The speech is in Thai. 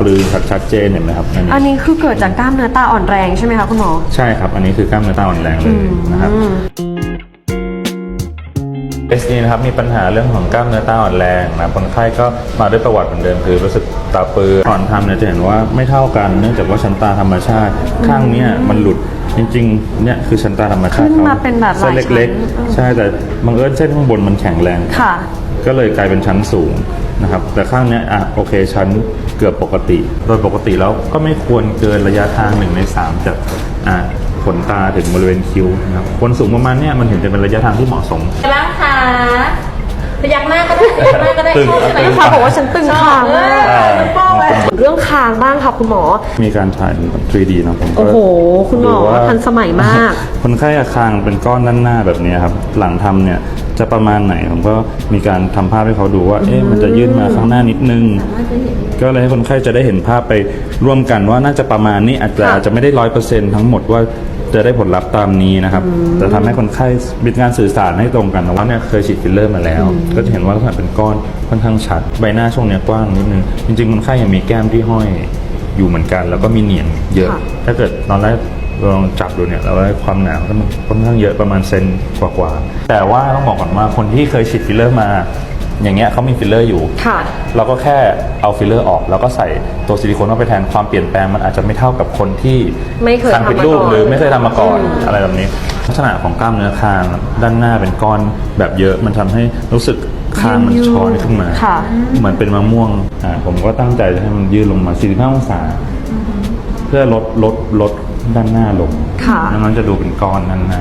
ปลือชัดชัดเจนเห็นไหมครับอันนี้อันนี้คือเกิดจากกล้ามเนื้อตาอ่อนแรงใช่ไหมคะคุณหมอ ใช่ครับ อันนี้คือกล้ามเนื้อตาอ่อนแรงเลยนะครับอืม SE นะครับมีปัญหาเรื่องของกล้ามเนื้อตาอ่อนแรงนะคนไข้ก็มาด้วยประวัติเหมือนเดิมคือรู้สึกตาปือก่อนทำเนี่ยจะเห็นว่าไม่เท่ากันเนื่องจากว่าชั้นตาธรรมชาติ ข้างเนี้ยมันหลุดจริงๆเนี่ยคือชั้นตาธรรมชาติขึ้นมาเป็นแบบหลายเส้นเล็กชั้นๆใช่แต่บังเอิญเส้นข้างบนมันแข็งแรงค่ะก็เลยกลายเป็นชั้นสูง นะครับแต่ข้างเนี้ยอะโอเคชั้นเกือบปกติ โดยปกติแล้วก็ไม่ควรเกินระยะทางหนึ่งในสามจากอะขนตาถึงบริเวณคิ้วนะครับควรสูงประมาณเนี้ยมันถึงจะเป็นระยะทางที่เหมาะสม ไงบ้างคะพยักหน้าก็ได้พยักหน้าก็ได้ตึงชอบใช่ไหมตึงลูกค้าบอกว่าฉันตึงคางมากเออมันโป้งเลยเรื่องคางบ้างค่ะคุณหมอ มีการถ่าย 3D นะผมก็โอ้โหคุณหมอดูว่าทันสมัยมาก คนไข้อาคางเป็นก้อนด้านหน้าแบบนี้ครับ หลังทำเนี่ย จะประมาณไหนผมก็มีการทำภาพให้เขาดูว่าเอ๊ะมันจะยื่นมาข้างหน้านิดนึง ก็เลยให้คนไข้จะได้เห็นภาพไปร่วมกันว่าน่าจะประมาณนี้อาจจะค่ะอาจจะไม่ได้ร้อยเปอร์เซ็นต์ทั้งหมดว่าจะได้ผลลัพธ์ตามนี้นะครับแต่ทำให้คนไข้มีการสื่อสารให้ตรงกันว่าเนี่ยเคยฉีดฟิลเลอร์มาแล้ว ก็จะเห็นว่าลักษณะเป็นก้อนค่อนข้างชัด ใบหน้าช่วงเนี้ยกว้างนิดนึงจริงๆคนไข้ยังมีแก้มที่ห้อยอยู่เหมือนกัน แล้วก็มีเหนียงเยอะค่ะถ้าเกิดตอนแรก ลองจับดูเนี่ยเราได้ความหนาก็มันค่อนข้างเยอะประมาณเซนกว่าๆแต่ว่าต้องบอกก่อนว่าคนที่เคยฉีดฟิลเลอร์มา อย่างเงี้ยเขามีฟิลเลอร์อยู่ค่ะเราก็แค่เอาฟิลเลอร์ออก แล้วก็ใส่ตัวซิลิโคนเข้าไปแทนความเปลี่ยนแปลงมันอาจจะไม่เท่ากับคนที่ไม่เคยคางผิดรูปทำมาก่อน หรือไม่เคยทำมาก่อนอืมอะไรแบบนี้ ลักษณะของกล้ามเนื้อคางด้านหน้าเป็นก้อนแบบเยอะมันทำให้รู้สึกคางมันช้อนขึ้นมา ค่ะ เหมือนเป็นมะม่วงอ่าผมก็ตั้งใจจะให้มันยืดลงมา45องศา เพื่อลดลดลดด้านหน้าลงค่ะ แล้วมันจะดูเป็นก้อนด้านหน้า